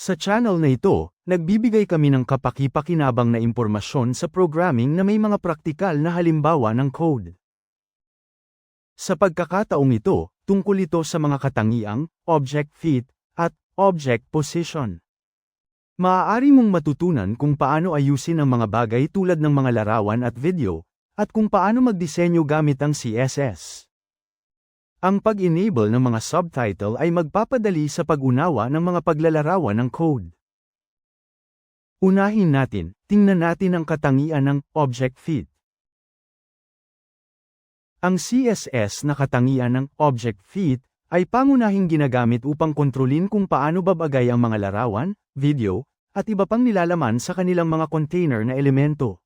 Sa channel na ito, nagbibigay kami ng kapaki-pakinabang na impormasyon sa programming na may mga praktikal na halimbawa ng code. Sa pagkakataong ito, tungkol ito sa mga katangiang, object fit, at object position. Maaari mong matutunan kung paano ayusin ang mga bagay tulad ng mga larawan at video, at kung paano magdisenyo gamit ang CSS. Ang pag-enable ng mga subtitle ay magpapadali sa pag-unawa ng mga paglalarawan ng code. Unahin natin, tingnan natin ang katangian ng object fit. Ang CSS na katangian ng object fit ay pangunahing ginagamit upang kontrolin kung paano babagay ang mga larawan, video, at iba pang nilalaman sa kanilang mga container na elemento.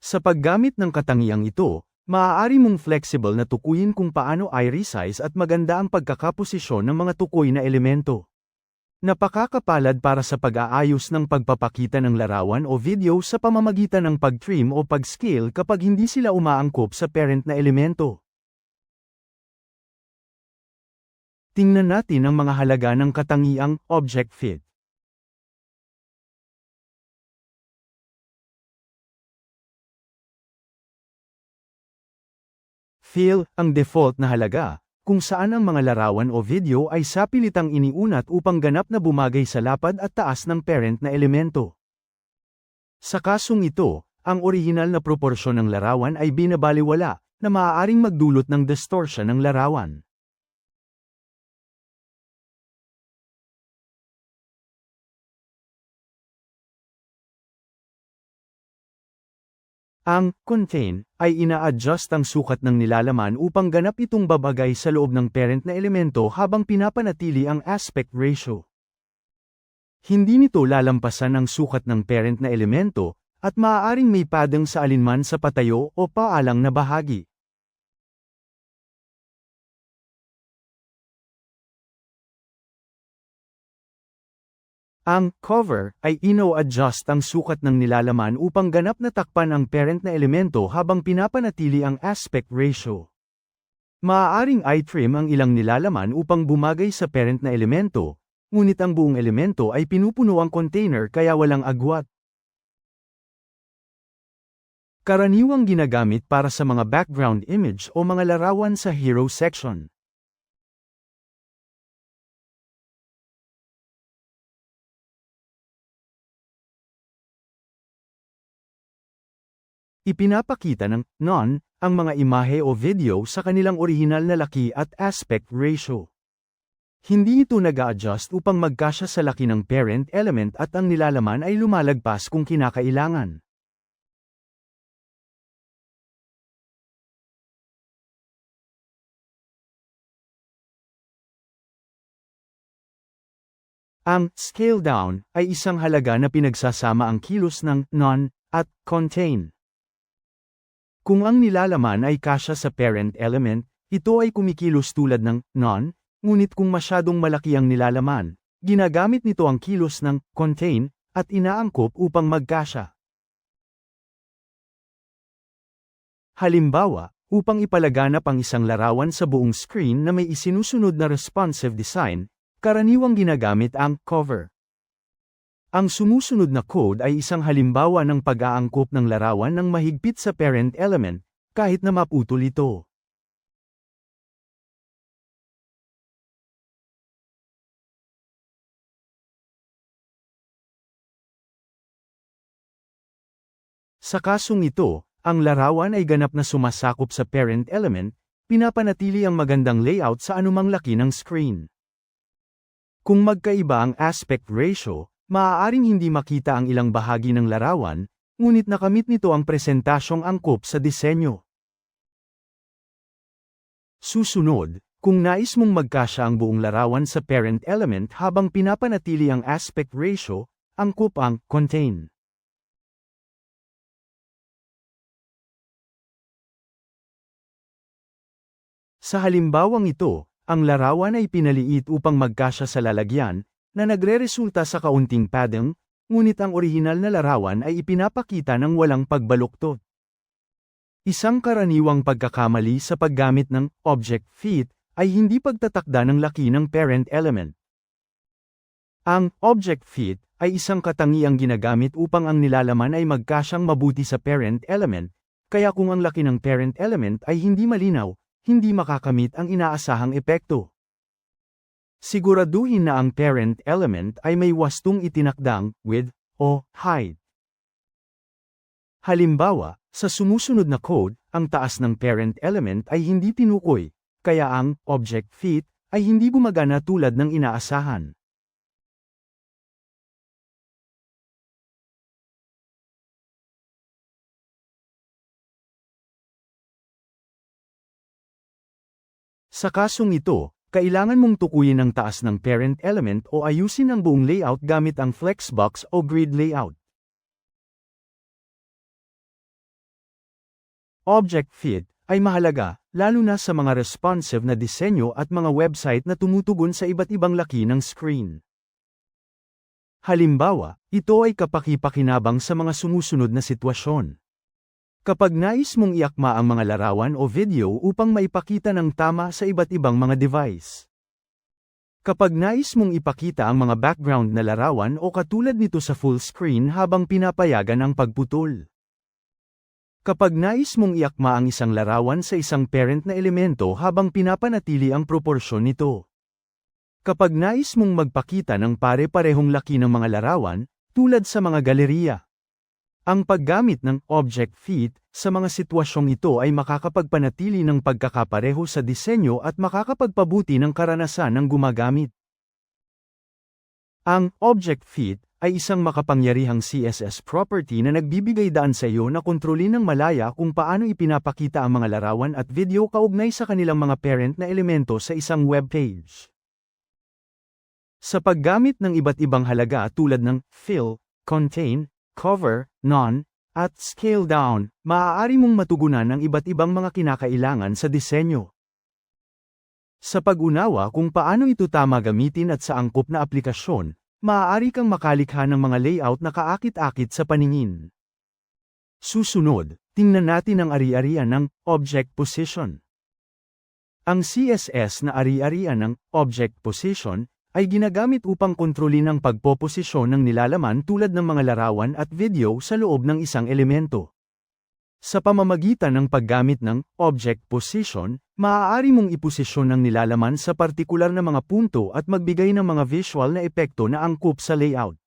Sa paggamit ng katangiang ito, maaari mong flexible na tukuyin kung paano ay resize at maganda ang pagkakaposisyon ng mga tukoy na elemento. Napakakapalad para sa pag-aayos ng pagpapakita ng larawan o video sa pamamagitan ng pag-trim o pag-scale kapag hindi sila umaangkop sa parent na elemento. Tingnan natin ang mga halaga ng katangiang object fit. Fill, ang default na halaga, kung saan ang mga larawan o video ay sapilitang iniunat upang ganap na bumagay sa lapad at taas ng parent na elemento. Sa kasong ito, ang orihinal na proporsyon ng larawan ay binabaliwala, na maaaring magdulot ng distortion ng larawan. Ang contain ay ina-adjust ang sukat ng nilalaman upang ganap itong babagay sa loob ng parent na elemento habang pinapanatili ang aspect ratio. Hindi nito lalampasan ang sukat ng parent na elemento, at maaaring may padang sa alinman sa patayo o paalang na bahagi. Ang cover ay ino-adjust ang sukat ng nilalaman upang ganap na takpan ang parent na elemento habang pinapanatili ang aspect ratio. Maaaring i-trim ang ilang nilalaman upang bumagay sa parent na elemento, ngunit ang buong elemento ay pinupuno ang container kaya walang agwat. Karaniwang ginagamit para sa mga background image o mga larawan sa hero section. Ipinapakita ng non ang mga imahe o video sa kanilang orihinal na laki at aspect ratio. Hindi ito nag-a-adjust upang magkasya sa laki ng parent element at ang nilalaman ay lumalagpas kung kinakailangan. Ang scale down ay isang halaga na pinagsasama ang kilos ng non at contain. Kung ang nilalaman ay kasya sa parent element, ito ay kumikilos tulad ng non, ngunit kung masyadong malaki ang nilalaman, ginagamit nito ang kilos ng contain at inaangkop upang magkasya. Halimbawa, upang ipalaganap ang isang larawan sa buong screen na may isinusunod na responsive design, karaniwang ginagamit ang cover. Ang sumusunod na code ay isang halimbawa ng pag-aangkop ng larawan ng mahigpit sa parent element, kahit na maputol ito. Sa kasong ito, ang larawan ay ganap na sumasakop sa parent element, pinapanatili ang magandang layout sa anumang laki ng screen. Kung magkaiba ang aspect ratio, maaaring hindi makita ang ilang bahagi ng larawan, ngunit nakamit nito ang presentasyong angkop sa disenyo. Susunod, kung nais mong magkasya ang buong larawan sa parent element habang pinapanatili ang aspect ratio, angkop ang contain. Sa halimbawang ito, ang larawan ay pinaliit upang magkasya sa lalagyan, na nagre-resulta sa kaunting padding, ngunit ang orihinal na larawan ay ipinapakita ng walang pagbaluktot. Isang karaniwang pagkakamali sa paggamit ng object fit ay hindi pagtatakda ng laki ng parent element. Ang object fit ay isang katangiang ginagamit upang ang nilalaman ay magkasyang mabuti sa parent element, kaya kung ang laki ng parent element ay hindi malinaw, hindi makakamit ang inaasahang epekto. Siguraduhin na ang parent element ay may wastong itinakdang width o height. Halimbawa, sa sumusunod na code, ang taas ng parent element ay hindi tinukoy, kaya ang object fit ay hindi gumagana tulad ng inaasahan. Sa kasong ito, kailangan mong tukuyin ang taas ng parent element o ayusin ang buong layout gamit ang flexbox o grid layout. Object fit ay mahalaga, lalo na sa mga responsive na disenyo at mga website na tumutugon sa iba't ibang laki ng screen. Halimbawa, ito ay kapakipakinabang sa mga sumusunod na sitwasyon. Kapag nais mong iakma ang mga larawan o video upang maipakita ng tama sa iba't ibang mga device. Kapag nais mong ipakita ang mga background na larawan o katulad nito sa full screen habang pinapayagan ang pagputol. Kapag nais mong iakma ang isang larawan sa isang parent na elemento habang pinapanatili ang proporsyon nito. Kapag nais mong magpakita ng pare-parehong laki ng mga larawan, tulad sa mga galeriya. Ang paggamit ng object fit sa mga sitwasyong ito ay makakapagpanatili ng pagkakapareho sa disenyo at makakapagpabuti ng karanasan ng gumagamit. Ang object fit ay isang makapangyarihang CSS property na nagbibigay daan sa iyo na kontrolin ng malaya kung paano ipinapakita ang mga larawan at video kaugnay sa kanilang mga parent na elemento sa isang web page. Sa paggamit ng iba't ibang halaga tulad ng fill, contain, cover, non, at scale down, maaari mong matugunan ang iba't ibang mga kinakailangan sa disenyo. Sa pag-unawa kung paano ito tama gamitin at sa angkop na aplikasyon, maaari kang makalikha ng mga layout na kaakit-akit sa paningin. Susunod, tingnan natin ang ari-arian ng object position. Ang CSS na ari-arian ng object position ay ginagamit upang kontrolin ang pagpoposisyon ng nilalaman tulad ng mga larawan at video sa loob ng isang elemento. Sa pamamagitan ng paggamit ng object position, maaari mong iposisyon ng nilalaman sa partikular na mga punto at magbigay ng mga visual na epekto na angkop sa layout.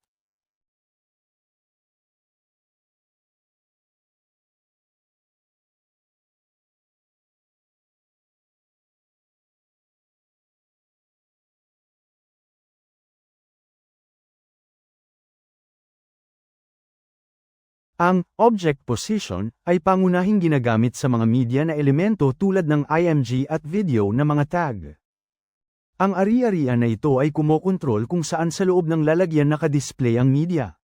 Ang object position ay pangunahing ginagamit sa mga media na elemento tulad ng IMG at video na mga tag. Ang ari-arian na ito ay kumokontrol kung saan sa loob ng lalagyan nakadisplay ang media.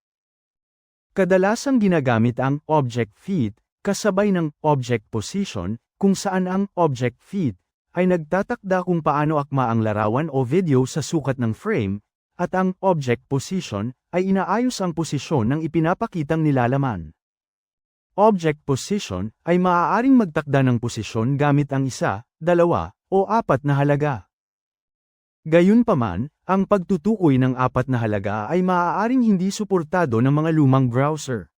Kadalasang ginagamit ang object feed kasabay ng object position kung saan ang object feed ay nagtatakda kung paano akma ang larawan o video sa sukat ng frame, at ang object position ay inaayos ang posisyon ng ipinapakitang nilalaman. Object position ay maaaring magtakda ng posisyon gamit ang isa, dalawa, o apat na halaga. Gayunpaman, ang pagtutukoy ng apat na halaga ay maaaring hindi suportado ng mga lumang browser.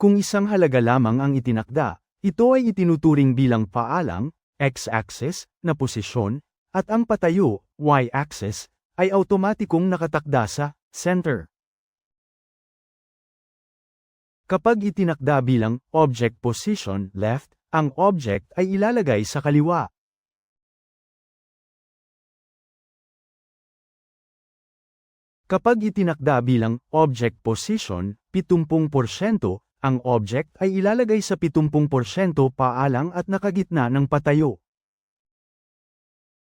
Kung isang halaga lamang ang itinakda, ito ay itinuturing bilang paalang, x-axis, na posisyon, at ang patayo, y-axis, ay automatikong nakatakda sa center. Kapag itinakda bilang object position left, ang object ay ilalagay sa kaliwa. Kapag itinakda bilang object position 70%, ang object ay ilalagay sa 70% paalang at nakagitna ng patayo.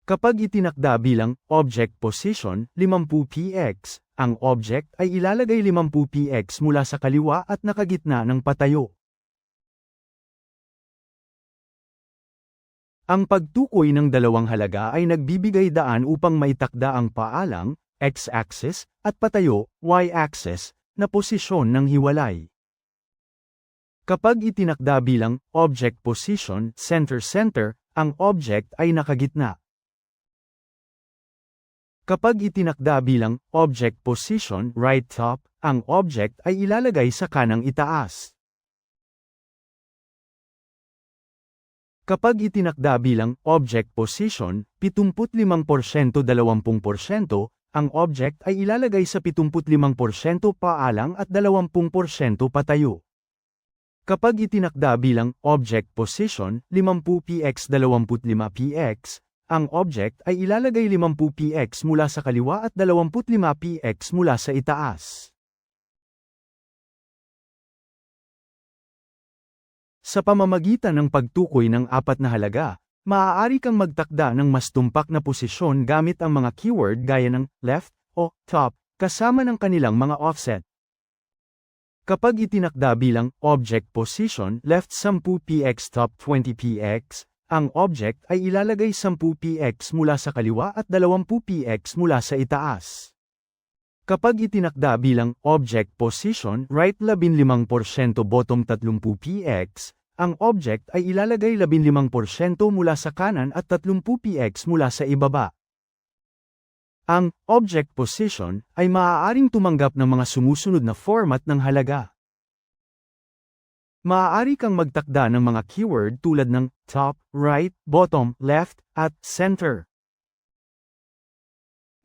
Kapag itinakda bilang object position 50px, ang object ay ilalagay 50px mula sa kaliwa at nakagitna ng patayo. Ang pagtukoy ng dalawang halaga ay nagbibigay daan upang maitakda ang paalang, x-axis, at patayo, y-axis, na posisyon ng hiwalay. Kapag itinakda bilang object position center-center, ang object ay nakagitna. Kapag itinakda bilang object position right top, ang object ay ilalagay sa kanang itaas. Kapag itinakda bilang object position, 75% 20%, ang object ay ilalagay sa 75% paalang at 20% patayo. Kapag itinakda bilang object position, 50px 25px, ang object ay ilalagay 50px mula sa kaliwa at 25px mula sa itaas. Sa pamamagitan ng pagtukoy ng apat na halaga, maaari kang magtakda ng mas tumpak na posisyon gamit ang mga keyword gaya ng left o top kasama ng kanilang mga offset. Kapag itinakda bilang object position left 10px top 20px, ang object ay ilalagay 10px mula sa kaliwa at 20px mula sa itaas. Kapag itinakda bilang object position right 15% bottom 30px, ang object ay ilalagay 15% mula sa kanan at 30px mula sa ibaba. Ang object position ay maaaring tumanggap ng mga sumusunod na format ng halaga. Maaari kang magtakda ng mga keyword tulad ng top, right, bottom, left, at center.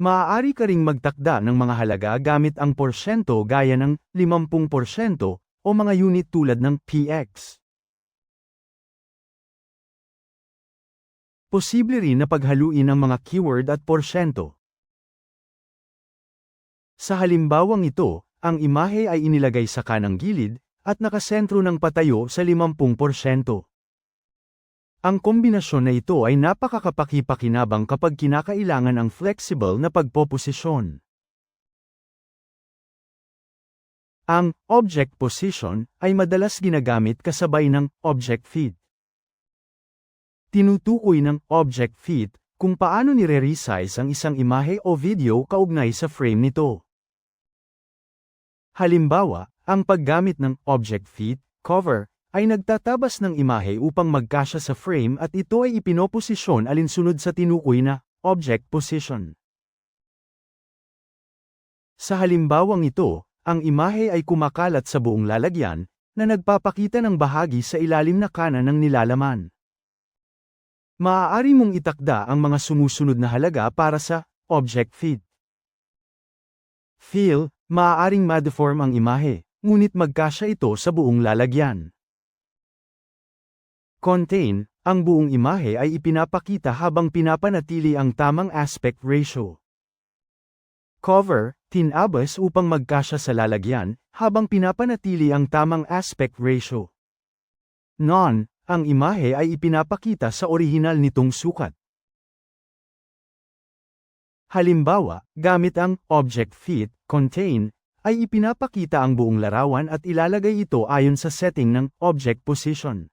Maaari ka ring magtakda ng mga halaga gamit ang porsyento gaya ng 50% o mga unit tulad ng px. Posible rin na paghaluin ang mga keyword at porsyento. Sa halimbawang ito, ang imahe ay inilagay sa kanang gilid, at nakasentro ng patayo sa 50%. Ang kombinasyon na ito ay napakakapakipakinabang kapag kinakailangan ang flexible na pagpoposisyon. Ang object position ay madalas ginagamit kasabay ng object feed. Tinutukoy ng object feed kung paano nire-resize ang isang imahe o video kaugnay sa frame nito. Halimbawa, ang paggamit ng object feed cover ay nagtatabas ng imahe upang magkasya sa frame at ito ay ipinoposisyon alinsunod sa tinukoy na object position. Sa halimbawang ito, ang imahe ay kumakalat sa buong lalagyan, na nagpapakita ng bahagi sa ilalim na kanan ng nilalaman. Maaari mong itakda ang mga sumusunod na halaga para sa object feed. Feel, maaaring ma-deform ang imahe, ngunit magkasya ito sa buong lalagyan. Contain, ang buong imahe ay ipinapakita habang pinapanatili ang tamang aspect ratio. Cover, tinabas upang magkasya sa lalagyan, habang pinapanatili ang tamang aspect ratio. Non, ang imahe ay ipinapakita sa orihinal nitong sukat. Halimbawa, gamit ang object fit, contain, ay ipinapakita ang buong larawan at ilalagay ito ayon sa setting ng object position.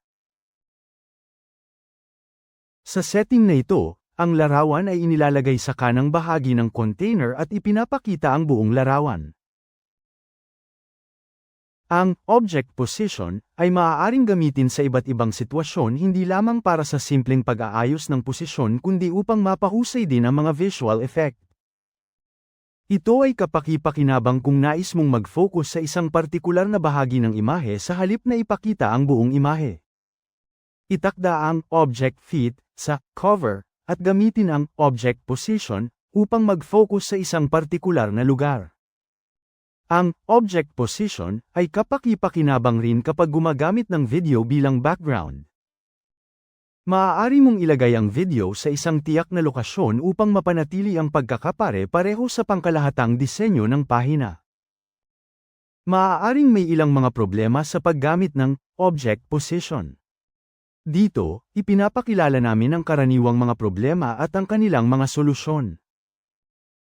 Sa setting na ito, ang larawan ay inilalagay sa kanang bahagi ng container at ipinapakita ang buong larawan. Ang object position ay maaaring gamitin sa iba't ibang sitwasyon hindi lamang para sa simpleng pag-aayos ng posisyon kundi upang mapahusay din ang mga visual effect. Ito ay kapakipakinabang kung nais mong mag-focus sa isang partikular na bahagi ng imahe sa halip na ipakita ang buong imahe. Itakda ang object fit sa cover at gamitin ang object position upang mag-focus sa isang partikular na lugar. Ang object position ay kapakipakinabang rin kapag gumagamit ng video bilang background. Maaari mong ilagay ang video sa isang tiyak na lokasyon upang mapanatili ang pagkakapare-pareho sa pangkalahatang disenyo ng pahina. Maaaring may ilang mga problema sa paggamit ng object position. Dito, ipinapakilala namin ang karaniwang mga problema at ang kanilang mga solusyon.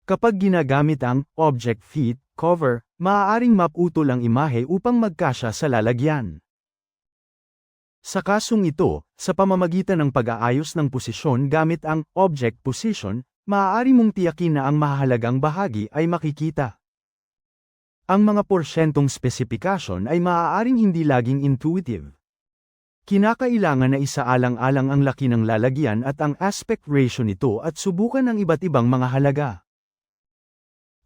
Kapag ginagamit ang object fit cover, maaaring maputol ang imahe upang magkasya sa lalagyan. Sa kasong ito, sa pamamagitan ng pag-aayos ng posisyon gamit ang object position, maaari mong tiyakin na ang mahalagang bahagi ay makikita. Ang mga porsyentong spesifikasyon ay maaaring hindi laging intuitive. Kinakailangan na isaalang-alang ang laki ng lalagyan at ang aspect ratio nito at subukan ang iba't ibang mga halaga.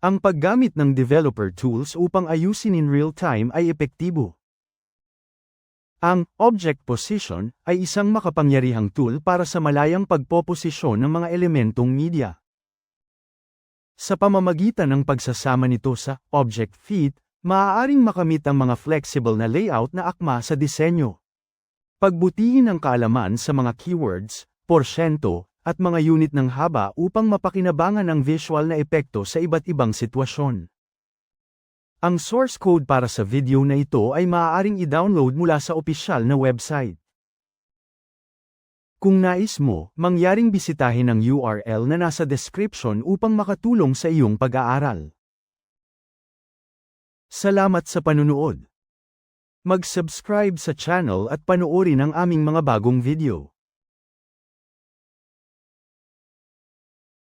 Ang paggamit ng developer tools upang ayusin in real time ay epektibo. Ang object position ay isang makapangyarihang tool para sa malayang pagpoposisyon ng mga elementong media. Sa pamamagitan ng pagsasama nito sa object feed, maaaring makamit ang mga flexible na layout na akma sa disenyo. Pagbutihin ang kaalaman sa mga keywords, porsyento, at mga unit ng haba upang mapakinabangan ang visual na epekto sa iba't ibang sitwasyon. Ang source code para sa video na ito ay maaaring i-download mula sa opisyal na website. Kung nais mo, mangyaring bisitahin ang URL na nasa description upang makatulong sa iyong pag-aaral. Salamat sa panunood. Mag-subscribe sa channel at panoorin ang aming mga bagong video.